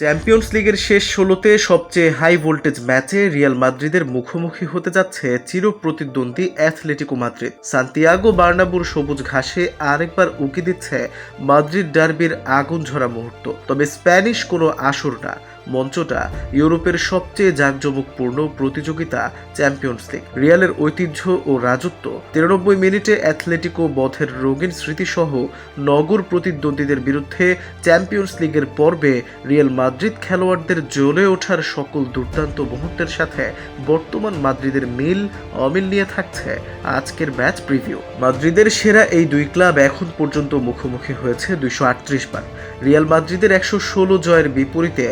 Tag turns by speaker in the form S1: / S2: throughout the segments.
S1: Champions লিগের শেষ ষোলোতে সবচেয়ে হাই ভোল্টেজ ম্যাচে রিয়াল মাদ্রিদের মুখোমুখি হতে যাচ্ছে চির প্রতিদ্বন্দ্বী অ্যাথলেটিকো মাদ্রিদ। সান্তিয়াগো বার্নাবুর সবুজ ঘাসে আরেকবার উকি দিচ্ছে মাদ্রিদ ডার্বির আগুন ঝরা মুহূর্ত। তবে স্প্যানিশ কোনো আসর না। মঞ্চটা ইউরোপের সবচেয়ে জাঁকজমকপূর্ণ প্রতিযোগিতা চ্যাম্পিয়ন্স লিগ। রিয়ালের ঐতিহ্য ও রাজত্ব তিরানব্বই মিনিটে অ্যাথলেটিকো বধের রঙিন স্মৃতিসহ নগর প্রতিদ্বন্দ্বীদের বিরুদ্ধে চ্যাম্পিয়ন্স লিগের পর্বে রিয়াল মাদ্রিদ খেলোয়াড়দের জ্বলে ওঠার সকল দুর্দান্ত মুহূর্তের সাথে বর্তমান মাদ্রিদের মিল অমিল নিয়ে থাকছে আজকের ম্যাচ প্রিভিউ। মাদ্রিদের সেরা এই দুই ক্লাব এখন পর্যন্ত মুখোমুখি হয়েছে দুইশো আটত্রিশ বার। রিয়াল মাদ্রিদের একশো ষোলো জয়ের বিপরীতে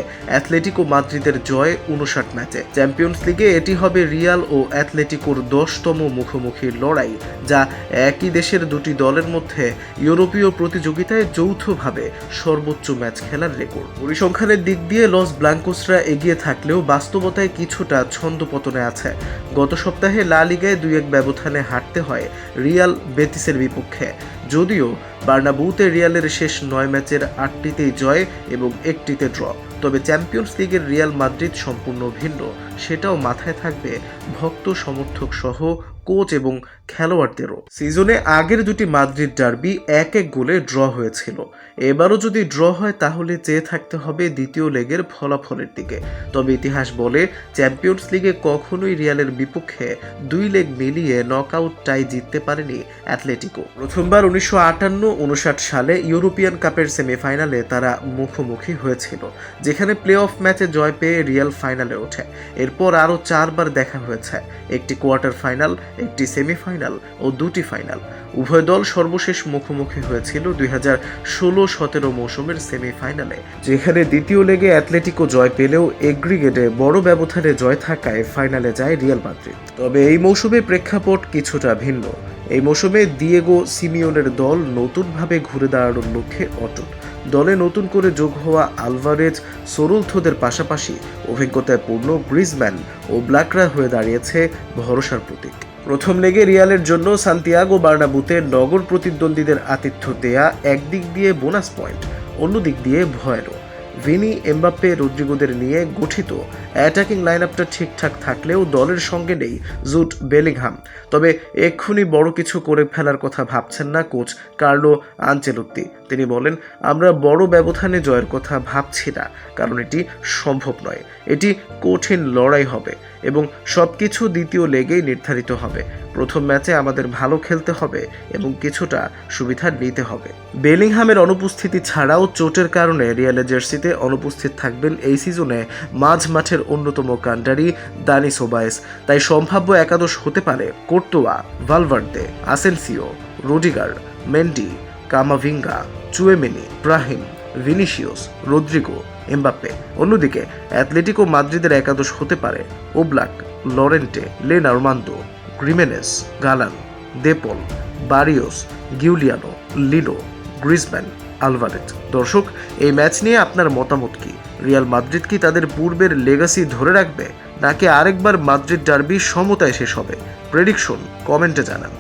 S1: অ্যাথলেটিকো মাদ্রিদের জয় উনষাট ম্যাচে। চ্যাম্পিয়ন্স লিগে এটি হবে রিয়াল ও অ্যাথলেটিকোর দশতম মুখোমুখি লড়াই, যা একই দেশের দুটি দলের মধ্যে ইউরোপীয় প্রতিযোগিতায় যৌথভাবে সর্বোচ্চ ম্যাচ খেলার রেকর্ড। পরিসংখ্যানের দিক দিয়ে লস ব্লাঙ্কোসরা এগিয়ে থাকলেও বাস্তবতায় কিছুটা ছন্দপতনে আছে। গত সপ্তাহে লা লিগায় দুই এক ব্যবধানে হারতে হয় রিয়াল বেতিসের বিপক্ষে। যদিও বার্নাবুতে রিয়ালের শেষ নয় ম্যাচের আটটিতেই জয় এবং একটিতে ড্র। তবে চ্যাম্পিয়ন্স লিগের রিয়াল মাদ্রিদ সম্পূর্ণ ভিন্ন। সেটাও মাথায় থাকবে ভক্ত সমর্থক সহ কোচ এবং খেলোয়াড়দেরও। সিজনে আগের দুটি মাদ্রিদ ডার্বি এক এক গোলে ড্র হয়েছিল। এবারও যদি ড্র হয় তাহলে চেয়ে থাকতে হবে দ্বিতীয় লেগের ফলাফলের দিকে। তবে ইতিহাস বলে, চ্যাম্পিয়ন্স লিগে কখনোই রিয়ালের বিপক্ষে দুই লেগ মিলিয়ে নকআউট টাই জিততে পারেনি অ্যাথলেটিকো। প্রথমবার উনিশশো আটান্ন উনষাট সালে ইউরোপিয়ান কাপের সেমিফাইনালে তারা মুখোমুখি হয়েছিল, যেখানে প্লে অফ ম্যাচে জয় পেয়ে রিয়াল ফাইনালে ওঠে। এরপর আরও চারবার দেখা হয়েছে। একটি কোয়ার্টার ফাইনাল একটি সেমিফাইনাল ও দুটি ফাইনাল। উভয় দল সর্বশেষ মুখোমুখি হয়েছিল দুই হাজার ষোলো সতেরো মৌসুমের সেমিফাইনালে। যেখানে দ্বিতীয় লেগে অ্যাথলেটিকো জয় পেলেও এগ্রিগেটে বড় ব্যবধানে জয় থাকায় ফাইনালে যায় রিয়াল মাদ্রিদ। তবে এই মৌসুমে প্রেক্ষাপট কিছুটা ভিন্ন। এই মৌসুমে দিয়েগো সিমিওনের দল নতুনভাবে ঘুরে দাঁড়ানোর লক্ষ্যে অটুট দলে নতুন করে যোগ হওয়া আলভারেজ সোরুলথোদের পাশাপাশি অভিজ্ঞতায় পূর্ণ গ্রিজম্যান ও ব্ল্যাকরা হয়ে দাঁড়িয়েছে ভরসার প্রতীক। প্রথম লেগে রিয়ালের জন্য সান্তিয়াগো বার্নাবুতে নগর প্রতিদ্বন্দ্বীদের আতিথ্য দেয়া একদিক দিয়ে বোনাস পয়েন্ট অন্য দিক দিয়ে ভয়েরও। ভিনি, এমবাপ্পে রদ্রিগোদের নিয়ে গঠিত অ্যাটাকিং লাইন আপটা ঠিকঠাক থাকলেও দলের সঙ্গে নেই জুট বেলিংহাম তবে এক্ষুনি বড় কিছু করে ফেলার কথা ভাবছেন না কোচ কার্লো আনচেলত্তি তিনি বলেন, আমরা বড় ব্যবধানে জয়ের কথা ভাবছি না, কারণ এটি সম্ভব নয়। এটি কঠিন লড়াই হবে এবং সব কিছু দ্বিতীয় লেগেই নির্ধারিত হবে। প্রথম ম্যাচে আমাদের ভালো খেলতে হবে এবং কিছুটা সুবিধা নিতে হবে। বেলিংহামের অনুপস্থিতি ছাড়াও চোটের কারণে রিয়ালের জার্সিতে অনুপস্থিত থাকবেন এই সিজনে মাঝ মাঠের অন্যতম কান্ডারি দানি সোবায়েস। তাই সম্ভাব্য একাদশ হতে পারে Courtois Valverde, Asensio, Rudiger, Mendy, Camavinga, Tchouameni, Brahim Vinicius Rodrygo, Mbappe. অন্যদিকে অ্যাথলেটিকো মাদ্রিদের একাদশ হতে পারে Oblak, Llorente Le Normand Gimenez Galan De Paul Barrios Giuliano Lino Griezmann Alvarez দর্শক, এই ম্যাচ নিয়ে আপনার মতামত কি? রিয়াল মাদ্রিদ কি তাদের পূর্বের লেগাসি ধরে রাখবে, নাকি আরেকবার মাদ্রিদ ডার্বি সমতায় শেষ হবে? প্রেডিকশন কমেন্টে জানান।